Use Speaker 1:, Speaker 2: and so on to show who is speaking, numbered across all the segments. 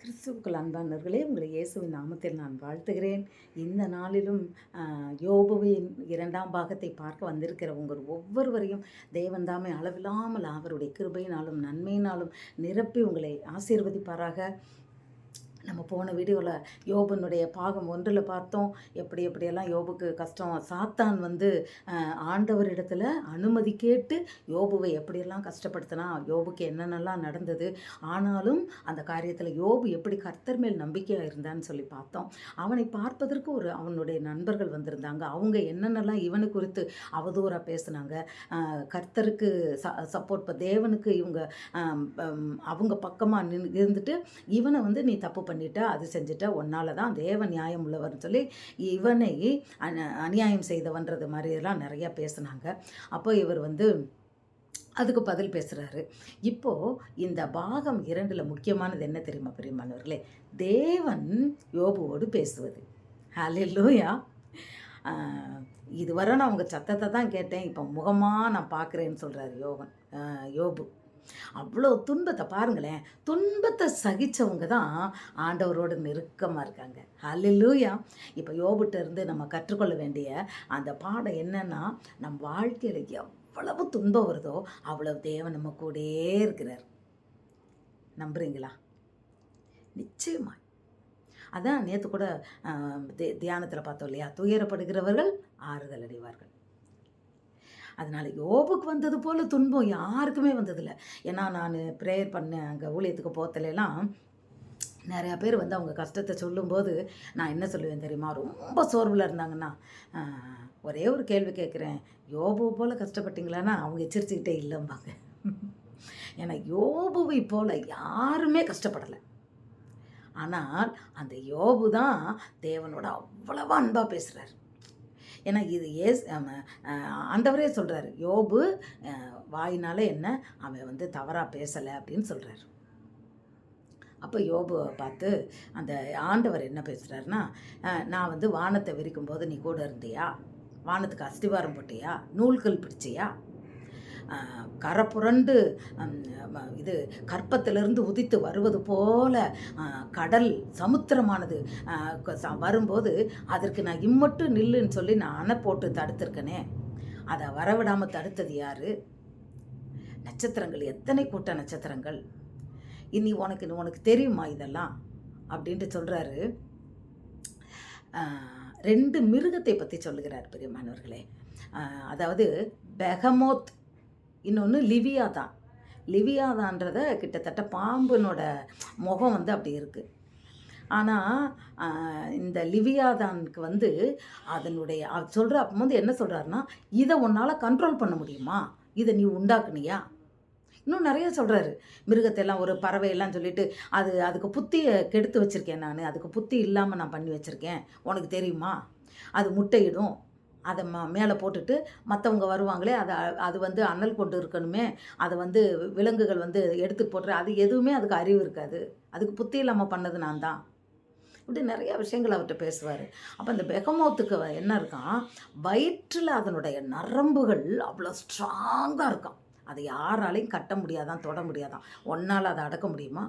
Speaker 1: கிறிஸ்துவுக்குள் அன்பானவர்களே உங்களை இயேசுவின் நாமத்தில் நான் வாழ்த்துகிறேன். இந்த நாளிலும் யோபுவின் இரண்டாம் பாகத்தை பார்க்க வந்திருக்கிற உங்கள் ஒவ்வொருவரையும் தேவன்தாமே அளவில்லாமல் அவருடைய கிருபையினாலும் நன்மையினாலும் நிரப்பி உங்களை ஆசீர்வதிப்பாராக. நம்ம போன வீடியோவில் யோபனுடைய பாகம் ஒன்றில் பார்த்தோம். எப்படி எப்படியெல்லாம் யோபுக்கு கஷ்டம். சாத்தான் வந்து ஆண்டவரிடத்துல அனுமதி கேட்டு யோபுவை எப்படியெல்லாம் கஷ்டப்படுத்தினா யோபுக்கு என்னென்னலாம் நடந்தது. ஆனாலும் அந்த காரியத்தில் யோபு எப்படி கர்த்தர் மேல் நம்பிக்கையாக இருந்தான்னு சொல்லி பார்த்தோம். அவனை பார்ப்பதற்கு ஒரு அவனுடைய நண்பர்கள் வந்திருந்தாங்க. அவங்க என்னென்னலாம் இவனு குறித்து அவதூறாக பேசுனாங்க. கர்த்தருக்கு ச சப்போர்ட் இப்போ தேவனுக்கு இவங்க அவங்க பக்கமாக நின்று இருந்துட்டு இவனை வந்து நீ தப்பு பண்ணி பண்ணிட்டா அது செஞ்சுட்ட உன்னால தான் தேவ நியாயம் உள்ளவர்னு சொல்லி இவனை அந் அநியாயம் செய்தவன்றது மாதிரியெல்லாம் நிறையா பேசுனாங்க. அப்போ இவர் வந்து அதுக்கு பதில் பேசுகிறாரு இப்போது இந்த பாகம் இரண்டில் முக்கியமானது என்ன தெரியுமா பெரியமானவர்களே தேவன் யோபுவோடு பேசுவது. ஹலில்லூயா இதுவரை நான் உங்கள் சத்தத்தை தான் கேட்டேன். இப்போ முகமாக நான் பார்க்குறேன்னு சொல்கிறாரு யோகன் யோபு. அவ்வளோ துன்பத்தை பாருங்களேன். துன்பத்தை சகித்தவங்க தான் ஆண்டவரோடு நெருக்கமாக இருக்காங்க. அல்லூயா இப்போ யோபுட்ட இருந்து நம்ம கற்றுக்கொள்ள வேண்டிய அந்த பாடம் என்னன்னா நம் வாழ்க்கையில் எவ்வளவு துன்பம் வருதோ அவ்வளவு தேவன் நம்ம கூடயே இருக்கிறார். நம்புறீங்களா? நிச்சயமா. அதான் நேற்று கூட தியானத்தில் பார்த்தோம் இல்லையா? துயரப்படுகிறவர்கள் ஆறுதல் அடைவார்கள். அதனால் யோபுக்கு வந்தது போல் துன்பம் யாருக்குமே வந்ததில்லை. ஏன்னா நான் ப்ரேயர் பண்ண அங்கே ஊழியத்துக்கு போத்தலாம் நிறையா பேர் வந்து அவங்க கஷ்டத்தை சொல்லும்போது நான் என்ன சொல்லுவேன் தெரியுமா? ரொம்ப சோர்வில் இருந்தாங்கன்னா ஒரே ஒரு கேள்வி கேட்குறேன். யோபு போல் கஷ்டப்பட்டீங்களான்னா அவங்க எச்சரிச்சுக்கிட்டே இல்லைம்பாங்க. ஏன்னா யோபுவை போல் யாருமே கஷ்டப்படலை. ஆனால் அந்த யோபு தான் தேவனோட அவ்வளவா அன்பாக பேசுகிறார் ஏன்னா இது ஏஸ் ஆம, ஆண்டவரே சொல்கிறாரு யோபு வாயினால் என்ன? அவன் வந்து தவறாக பேசலை அப்படின்னு சொல்கிறார் அப்போ யோபுவை பார்த்து அந்த ஆண்டவர் என்ன பேசுகிறாருன்னா நான் வந்து வானத்தை விரிக்கும் போது நீ கூட இருந்தியா? வானத்துக்கு அஸ்திவாரம் போட்டியா? நூல்கள் பிடிச்சியா? கரப்புரண்டு இது கற்பத்திலிருந்து உதித்து வருவது போல கடல் சமுத்திரமானது. ச- வரும்போது அதற்கு நான் இம்மட்டு நில்லுன்னு சொல்லி நான் அணை போட்டு தடுத்திருக்கனே. அதை வரவிடாமல் தடுத்தது யாரு? நட்சத்திரங்கள். எத்தனை கூட்ட நட்சத்திரங்கள்? இனி உனக்கு உனக்கு தெரியுமா இதெல்லாம்? அப்படின்ட்டு சொல்கிறாரு ரெண்டு மிருகத்தை பற்றி சொல்லுகிறார் பெரியமானவர்களே. அதாவது பெகமோத் இன்னொன்று லிவியாதான். லிவியாதான்றத கிட்டத்தட்ட பாம்பினோட முகம் வந்து அப்படி இருக்குது ஆனால் இந்த லிவியாதானுக்கு வந்து அதனுடைய அவர் சொல்கிற வந்து என்ன சொல்கிறாருன்னா இதை உன்னால் கண்ட்ரோல் பண்ண முடியுமா? இதை நீ உண்டாக்குனியா? இன்னும் நிறைய சொல்கிறாரு மிருகத்தையெல்லாம் ஒரு பறவையெல்லாம் சொல்லிட்டு அது அதுக்கு புத்தியை கெடுத்து வச்சுருக்கேன் நான். அதுக்கு புத்தி இல்லாமல் நான் பண்ணி வச்சுருக்கேன். உனக்கு தெரியுமா? அது முட்டையிடும். அதை ம மேலே போட்டுட்டு மற்றவங்க வருவாங்களே அதை அது வந்து அனல் கொண்டு இருக்கணுமே அதை வந்து விலங்குகள் வந்து எடுத்து போட்டுற அது எதுவுமே அதுக்கு அறிவு இருக்காது. அதுக்கு புத்தி இல்லாமல் பண்ணது நான் தான். இப்படி நிறையா விஷயங்கள் அவர்கிட்ட பேசுவார். அப்போ இந்த பெகமோத்துக்கு என்ன இருக்கான் வயிற்றில் அதனுடைய நரம்புகள் அவ்வளோ ஸ்ட்ராங்காக இருக்கான் அதை யாராலையும் கட்ட முடியாதான் தொட முடியாதான். ஒன்னால் அதை அடக்க முடியுமா?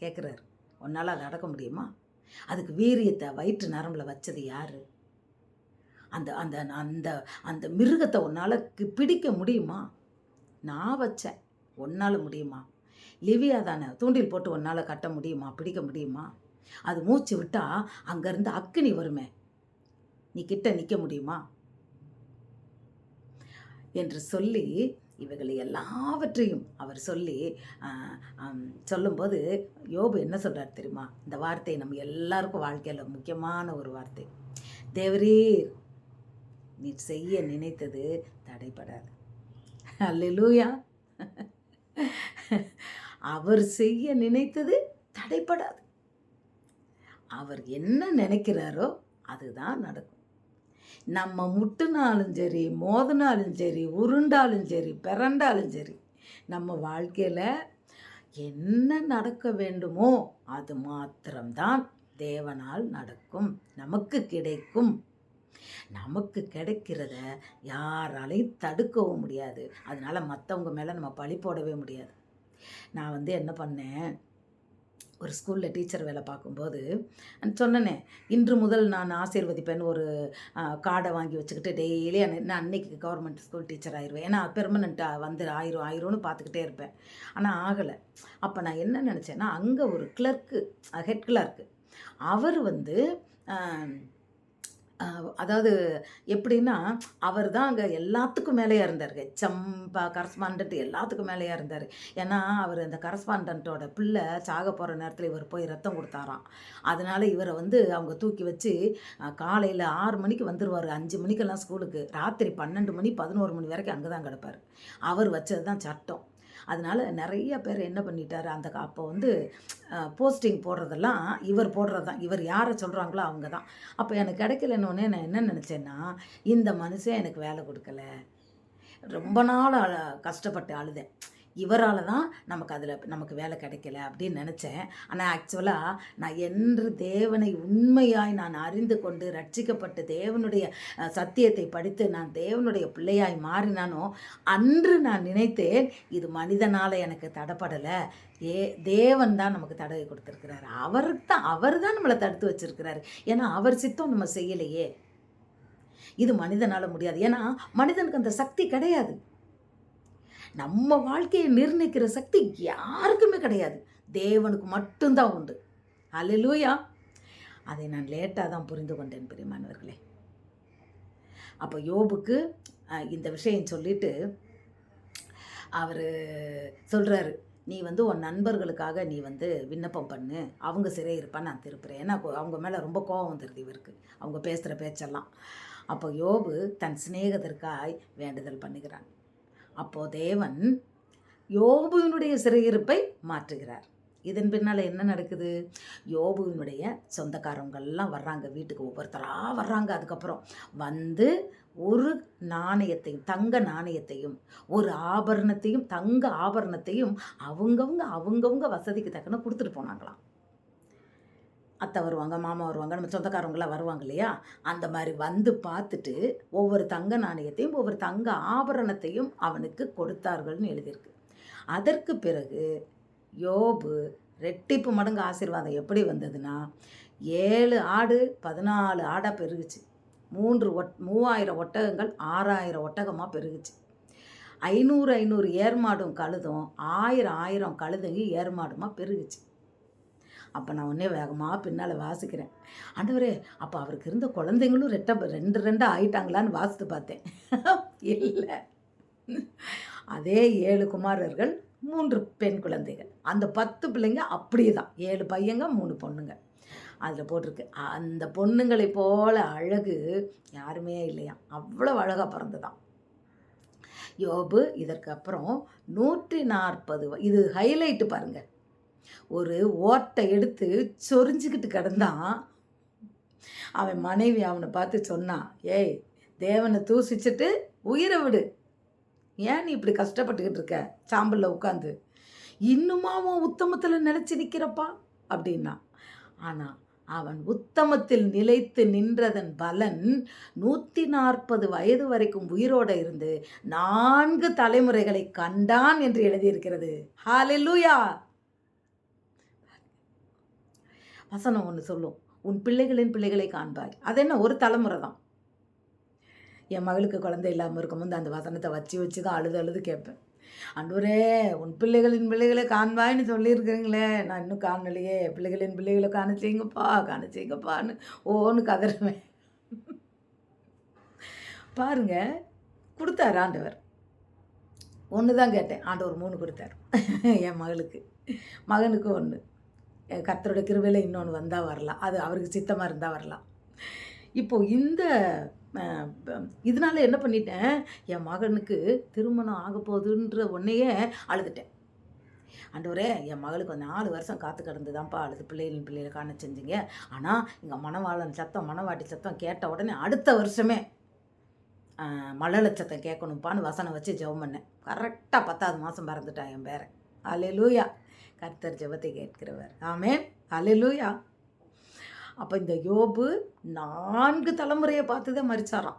Speaker 1: கேட்குறாரு ஒன்னால் அதை அடக்க முடியுமா? அதுக்கு வீரியத்தை வயிற்று நரம்பில் வச்சது யார்? அந்த அந்த அந்த அந்த மிருகத்தை உன்னால் பிடிக்க முடியுமா? நான் வச்சேன். உன்னால் முடியுமா? லிவியா தானே தூண்டில் போட்டு உன்னால் கட்ட முடியுமா? பிடிக்க முடியுமா? அது மூச்சு விட்டால் அங்கேருந்து அக்கினி வருமே. நீ கிட்ட நிற்க முடியுமா? என்று சொல்லி இவைகளை எல்லாவற்றையும் அவர் சொல்லி சொல்லும்போது யோபு என்ன சொல்கிறார் தெரியுமா? இந்த வார்த்தை நம்ம எல்லாருக்கும் வாழ்க்கையில் முக்கியமான ஒரு வார்த்தை. தேவரீர் நீ செய்ய நினைத்தது தடைபடாது. அல்லூயா அவர் செய்ய நினைத்தது தடைப்படாது அவர் என்ன நினைக்கிறாரோ அதுதான் நடக்கும். நம்ம முட்டுனாலும் சரி மோதினாலும் சரி உருண்டாலும் சரி பிறண்டாலும் சரி நம்ம வாழ்க்கையில் என்ன நடக்க வேண்டுமோ அது மாத்திரம்தான் தேவனால் நடக்கும் நமக்கு கிடைக்கும். நமக்கு கிடைக்கிறத யாராலையும் தடுக்கவும் முடியாது. அதனால் மற்றவங்க மேலே நம்ம பழி போடவே முடியாது. நான் வந்து என்ன பண்ணேன்? ஒரு ஸ்கூலில் டீச்சர் வேலை பார்க்கும்போது சொன்னனே இன்று முதல் நான் ஆசீர்வதிப்பேன் ஒரு கார்டை வாங்கி வச்சுக்கிட்டு டெய்லி நான் அன்னைக்கு கவர்மெண்ட் ஸ்கூல் டீச்சர் ஆயிடுவேன் ஏன்னா பெர்மனண்ட்டாக வந்து ஆயிரும் ஆயிரும்னு பார்த்துக்கிட்டே இருப்பேன். ஆனால் ஆகலை. அப்போ நான் என்ன நினச்சேன்னா அங்கே ஒரு கிளர்க்கு ஹெட் கிளர்க்கு அவர் வந்து அதாவது எப்படின்னா அவர் தான் அங்கே எல்லாத்துக்கும் மேலேயா இருந்தார். சம்பா கரஸ்பாண்டன்ட் எல்லாத்துக்கும் மேலேயா இருந்தார். ஏன்னா அவர் அந்த கரஸ்பாண்டன்ட்டோட பிள்ளை சாக போகிற நேரத்தில் இவர் போய் ரத்தம் கொடுத்தாராம். அதனால் இவரை வந்து அவங்க தூக்கி வச்சு காலையில் ஆறு மணிக்கு வந்துடுவார் அஞ்சு மணிக்கெல்லாம் ஸ்கூலுக்கு. ராத்திரி பன்னெண்டு மணி பதினோரு மணி வரைக்கும் அங்கே தான் கிடப்பார். அவர் வச்சது தான் சட்டம். அதனால நிறைய பேர் என்ன பண்ணிட்டார் அந்த அப்போ வந்து போஸ்டிங் போடுறதெல்லாம் இவர் போடுறது தான் இவர் யாரை சொல்கிறாங்களோ அவங்க தான் அப்போ எனக்கு கிடைக்கலன்னொன்னே நான் என்ன நினச்சேன்னா இந்த மனுஷன் எனக்கு வேலை கொடுக்கல. ரொம்ப நாள் அழ கஷ்டப்பட்டு அழுதேன். இவரால் தான் நமக்கு அதில் நமக்கு வேலை கிடைக்கல அப்படின்னு நினச்சேன். ஆனால் ஆக்சுவலாக நான் என்று தேவனை உண்மையாய் நான் அறிந்து கொண்டு ரட்சிக்கப்பட்டு தேவனுடைய சத்தியத்தை படித்து நான் தேவனுடைய பிள்ளையாய் மாறினானோ அன்று நான் நினைத்தேன் இது மனிதனால் எனக்கு தடப்படலை. ஏ தேவன் தான் நமக்கு தடவை கொடுத்துருக்கிறாரு. அவருக்கு தான் அவர் தான் நம்மளை தடுத்து வச்சிருக்கிறாரு. ஏன்னா அவர் சித்தம் நம்ம செய்யலையே. இது மனிதனால் முடியாது. ஏன்னா மனிதனுக்கு அந்த சக்தி கிடையாது. நம்ம வாழ்க்கையை நிர்ணயிக்கிற சக்தி யாருக்குமே கிடையாது. தேவனுக்கு மட்டும்தான் உண்டு. அல்லேலூயா அதை நான் லேட்டாக தான் புரிந்து கொண்டேன் பிரியமானவர்களே. அப்போ யோபுக்கு இந்த விஷயம் சொல்லிட்டு அவர் சொல்கிறாரு நீ வந்து உன் நண்பர்களுக்காக நீ வந்து விண்ணப்பம் பண்ணு. அவங்க சிறை இருப்பான்னு நான் திருப்புறேன். ஏன்னா அவங்க மேலே ரொம்ப கோபம் வந்துடுது இவருக்கு. அவங்க பேசுகிற பேச்செல்லாம். அப்போ யோபு தன் சிநேகத்திற்காய் வேண்டுதல் பண்ணுகிறான். அப்போ தேவன் யோபுவினுடைய சிறையிருப்பை மாற்றுகிறார். இதன் பின்னால் என்ன நடக்குது? யோபுவினுடைய சொந்தக்காரவங்கெல்லாம் வர்றாங்க வீட்டுக்கு ஒவ்வொருத்தராக வர்றாங்க. அதுக்கப்புறம் வந்து ஒரு நாணயத்தையும் தங்க நாணயத்தையும் ஒரு ஆபரணத்தையும் தங்க ஆபரணத்தையும் அவங்கவுங்க அவங்கவுங்க வசதிக்கு தக்கன கொடுத்துட்டு போனாங்களாம். அத்தை வருவாங்க மாமா வருவாங்க நம்ம சொந்தக்காரவங்களாம் வருவாங்க இல்லையா? அந்த மாதிரி வந்து பார்த்துட்டு ஒவ்வொரு தங்க நாணயத்தையும் ஒவ்வொரு தங்க ஆபரணத்தையும் அவனுக்கு கொடுத்தார்கள்னு எழுதியிருக்கு. அதற்கு பிறகு யோபு ரெட்டிப்பு மடங்கு ஆசீர்வாதம் எப்படி வந்ததுன்னா ஏழு ஆடு பதினாலு ஆடாக பெருகுச்சு. மூன்று ஒட் மூவாயிரம் ஒட்டகங்கள் ஆறாயிரம் ஒட்டகமாக பெருகுச்சு. ஐநூறு ஐநூறு ஏர்மாடும் கழுதும் ஆயிரம் ஆயிரம் கழுதுங்க ஏர்மாடுமாக பெருகுச்சு. அப்போ நான் உடனே வேகமாக பின்னால் வாசிக்கிறேன். ஆண்டவரே அப்போ அவருக்கு இருந்த குழந்தைங்களும் ரெட்ட ரெண்டு ரெண்டாக ஆயிட்டாங்களான்னு வாசித்து பார்த்தேன். இல்லை. அதே ஏழு குமாரர்கள் மூன்று பெண் குழந்தைகள். அந்த பத்து பிள்ளைங்க அப்படியே தான் ஏழு பையங்க மூணு பொண்ணுங்க. அதில் போட்டிருக்கு. அந்த பொண்ணுங்களை போல அழகு யாருமே இல்லையா? அவ்வளோ அழகாக பிறந்ததான் யோபு இதற்கு அப்புறம் நூற்றி நாற்பது இது ஹைலைட்டு பாருங்கள் ஒரு ஓட்டை எடுத்து சொரிஞ்சுக்கிட்டு கிடந்தான் அவன் மனைவி அவனை பார்த்து சொன்னான் ஏய் தேவனை தூசிச்சுட்டு உயிரை விடு. ஏன் நீ இப்படி கஷ்டப்பட்டுக்கிட்டு இருக்க? சாம்பலில் உட்காந்து இன்னுமா அவன் உத்தமத்தில் நினச்சி நிற்கிறப்பா அப்படின்னா ஆனால் அவன் உத்தமத்தில் நிலைத்து நின்றதன் பலன் நூற்றி நாற்பது வயது வரைக்கும் உயிரோடு இருந்து நான்கு தலைமுறைகளை கண்டான் என்று எழுதியிருக்கிறது. ஹalleluya! வசனம் ஒன்று சொல்லும். உன் பிள்ளைகளின் பிள்ளைகளை காண்பாய். அது என்ன? ஒரு தலைமுறை தான். என் மகளுக்கு குழந்தை இல்லாமல் இருக்கும்போது அந்த வசனத்தை வச்சு வச்சு தான் அழுது அழுது கேட்பேன். அன்றுவரே உன் பிள்ளைகளின் பிள்ளைகளை காண்பாய்ன்னு சொல்லியிருக்கிறீங்களே. நான் இன்னும் காணலையே. பிள்ளைகளின் பிள்ளைகளை காணிச்சிங்கப்பா காணிச்சிங்கப்பான்னு ஓன்னு கதறுவேன். பாருங்க கொடுத்தாரு ஆண்டவர். ஒன்று தான் கேட்டேன். ஆண்டவர் மூணு கொடுத்தாரு. என் மகளுக்கு. மகனுக்கு ஒன்று கர்த்தரோட கிருவையில் இன்னொன்று வந்தால் வரலாம். அது அவருக்கு சித்தமாக இருந்தால் வரலாம். இப்போது இந்த இதனால் இதனால என்ன பண்ணிட்டேன்? என் மகனுக்கு திருமணம் ஆக போகுதுன்ற உடனேயே அழுதுட்டேன். ஆண்டவரே என் மகளுக்கு ஒரு நாலு வருஷம் காத்து கிடந்து தான்ப்பா அழுது பிள்ளைகளின் பிள்ளைகளை காண செஞ்சீங்க. ஆனால் இங்கே மணவாளன் சத்தம் மணவாட்டி சத்தம் கேட்ட உடனே அடுத்த வருஷமே ஆஹ், மழலை சத்தம் கேட்கணும்ப்பான்னு வசனம் வச்சு ஜெபம் பண்ணேன். கரெக்டாக பத்தாவது மாதம் பறந்துட்டான் என் பேரை அலையலூயா கர்த்தர் ஜெபத்தை கேட்கிறவர். ஆமே அலெலூயா அப்போ இந்த யோபு நான்கு தலைமுறையை பார்த்து தான் மறிச்சாராம்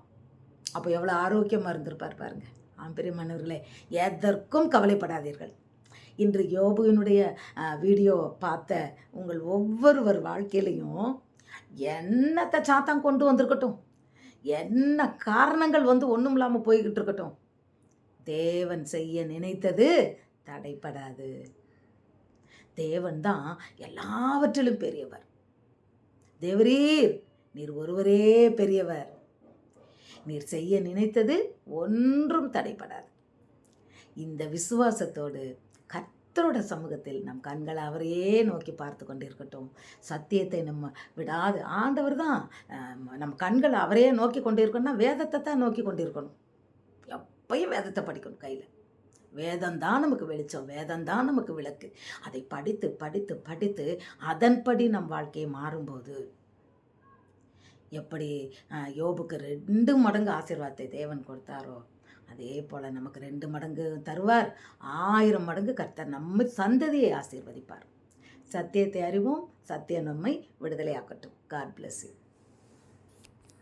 Speaker 1: அப்போ எவ்வளோ ஆரோக்கியமாக இருந்திருப்பார் பாருங்க. ஆம் பெரியமானவர்களே எதற்கும் கவலைப்படாதீர்கள். இன்று யோபுவினுடைய வீடியோ பார்த்த உங்கள் ஒவ்வொருவர் வாழ்க்கையிலையும் என்னத்தை சாத்தான் கொண்டு வந்திருக்கட்டும். என்ன காரணங்கள் வந்து ஒன்றும் இல்லாமல் போய்கிட்டு இருக்கட்டும். தேவன் செய்ய நினைத்தது தடைப்படாது தேவன் தான் எல்லாவற்றிலும் பெரியவர். தேவரீர் நீர் ஒருவரே பெரியவர். நீர் செய்ய நினைத்தது ஒன்றும் தடைப்படாது இந்த விசுவாசத்தோடு கர்த்தரோட சமூகத்தில் நம் கண்களை அவரையே நோக்கி பார்த்து கொண்டிருக்கட்டும். சத்தியத்தை நம்ம விடாது. ஆண்டவர் தான் நம் நம்ம கண்களை அவரையே நோக்கி கொண்டிருக்கணும்னா வேதத்தை தான் நோக்கி கொண்டிருக்கணும். எப்பயும் வேதத்தை படிக்கணும் கையில். வேதம் தான் நமக்கு வெளிச்சம் வேதம் தான் நமக்கு விளக்கு. அதை படித்து படித்து படித்து அதன்படி நம் வாழ்க்கையை மாறும்போது எப்படி யோபுக்கு ரெண்டு மடங்கு ஆசீர்வாதத்தை தேவன் கொடுத்தாரோ அதே போல் நமக்கு ரெண்டு மடங்கு தருவார். ஆயிரம் மடங்கு கர்த்தர் நம்ம சந்ததியை ஆசீர்வதிப்பார். சத்தியத்தை அறிவோம் சத்தியம் நம்மை விடுதலையாக்கட்டும். God bless you